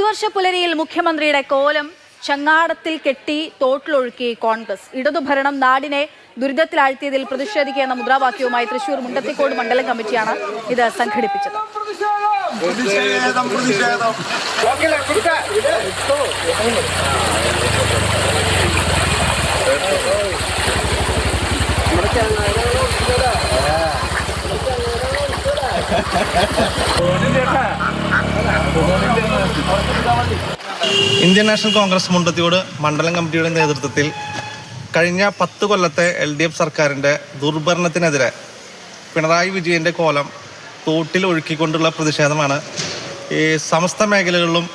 പുതുവർഷ പുലരിയിൽ മുഖ്യമന്ത്രിയുടെ കോലം ചങ്ങാടത്തിൽ കെട്ടി തോട്ടിലൊഴുക്കി കോൺഗ്രസ്. ഇടതുഭരണം നാടിനെ ദുരിതത്തിലാഴ്ത്തിയതിൽ പ്രതിഷേധിക്കുക എന്ന മുദ്രാവാക്യവുമായി തൃശൂർ മുണ്ടത്തിക്കോട് മണ്ഡലം കമ്മിറ്റിയാണ് ഇത് സംഘടിപ്പിച്ചത്. ചേട്ടാ ഇന്ത്യൻ നാഷണൽ കോൺഗ്രസ് മുണ്ടത്തിയോട് മണ്ഡലം കമ്മിറ്റിയുടെ നേതൃത്വത്തിൽ കഴിഞ്ഞ പത്ത് കൊല്ലത്തെ എൽ ഡി എഫ് സർക്കാരിന്റെ ദുർഭരണത്തിനെതിരെ പിണറായി വിജയന്റെ കോലം തോട്ടിൽ ഒഴുക്കിക്കൊണ്ടുള്ള പ്രതിഷേധമാണ്. ഈ സമസ്ത മേഖലകളിലും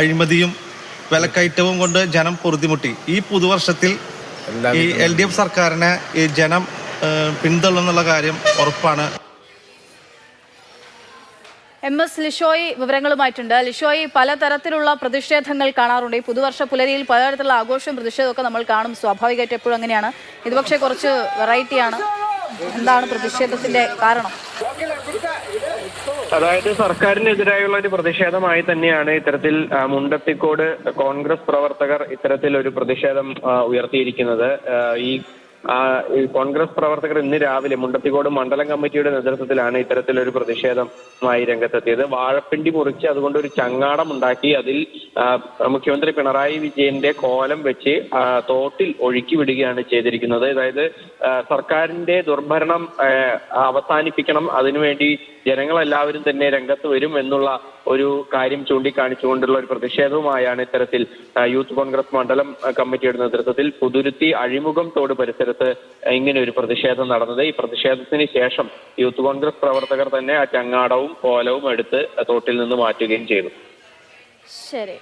അഴിമതിയും വിലക്കയറ്റവും കൊണ്ട് ജനം പൊറുതിമുട്ടി. ഈ പുതുവർഷത്തിൽ ഈ എൽ ഡി എഫ് സർക്കാരിനെ ഈ ജനം പിന്തള്ളുന്നുള്ള കാര്യം ഉറപ്പാണ്. എം എസ് ലിഷോയി വിവരങ്ങളുമായിട്ടുണ്ട്. ലിഷോയി പലതരത്തിലുള്ള പ്രതിഷേധങ്ങൾ കാണാറുണ്ട്. ഈ പുതുവർഷ പുലരിയിൽ പലതരത്തിലുള്ള ആഘോഷവും പ്രതിഷേധമൊക്കെ നമ്മൾ കാണും. സ്വാഭാവികമായിട്ട് എപ്പോഴും അങ്ങനെയാണ്. ഇത് പക്ഷേ കുറച്ച് വെറൈറ്റിയാണ്. എന്താണ് പ്രതിഷേധത്തിന്റെ കാരണം? അതായത് സർക്കാരിനെതിരായുള്ള ഒരു പ്രതിഷേധമായി തന്നെയാണ് ഇത്തരത്തിൽ മുണ്ടത്തിക്കോട് കോൺഗ്രസ് പ്രവർത്തകർ ഇത്തരത്തിൽ ഒരു പ്രതിഷേധം ഉയർത്തിയിരിക്കുന്നത്. ഈ ഈ കോൺഗ്രസ് പ്രവർത്തകർ ഇന്ന് രാവിലെ മുണ്ടത്തിക്കോട് മണ്ഡലം കമ്മിറ്റിയുടെ നേതൃത്വത്തിലാണ് ഇത്തരത്തിലൊരു പ്രതിഷേധമായി രംഗത്തെത്തിയത്. വാഴപ്പിണ്ടി മുറിച്ച് അതുകൊണ്ട് ഒരു ചങ്ങാടം ഉണ്ടാക്കി അതിൽ മുഖ്യമന്ത്രി പിണറായി വിജയന്റെ കോലം വെച്ച് തോട്ടിൽ ഒഴുക്കി വിടുകയാണ് ചെയ്തിരിക്കുന്നത്. അതായത് സർക്കാരിന്റെ ദുർഭരണം അവസാനിപ്പിക്കണം. അതിനുവേണ്ടി ജനങ്ങളെല്ലാവരും തന്നെ രംഗത്ത് വരും എന്നുള്ള ഒരു കാര്യം ചൂണ്ടിക്കാണിച്ചുകൊണ്ടുള്ള ഒരു പ്രതിഷേധവുമായാണ് ഇത്തരത്തിൽ യൂത്ത് കോൺഗ്രസ് മണ്ഡലം കമ്മിറ്റിയുടെ നേതൃത്വത്തിൽ പുതുരുത്തി അഴിമുഖം തോട് പരിസരത്ത് ഇങ്ങനെ ഒരു പ്രതിഷേധം നടന്നത്. ഈ പ്രതിഷേധത്തിന് ശേഷം യൂത്ത് കോൺഗ്രസ് പ്രവർത്തകർ തന്നെ ആ ചങ്ങാടവും കോലവും എടുത്ത് തോട്ടിൽ നിന്ന് മാറ്റുകയും ചെയ്തു. ശരി.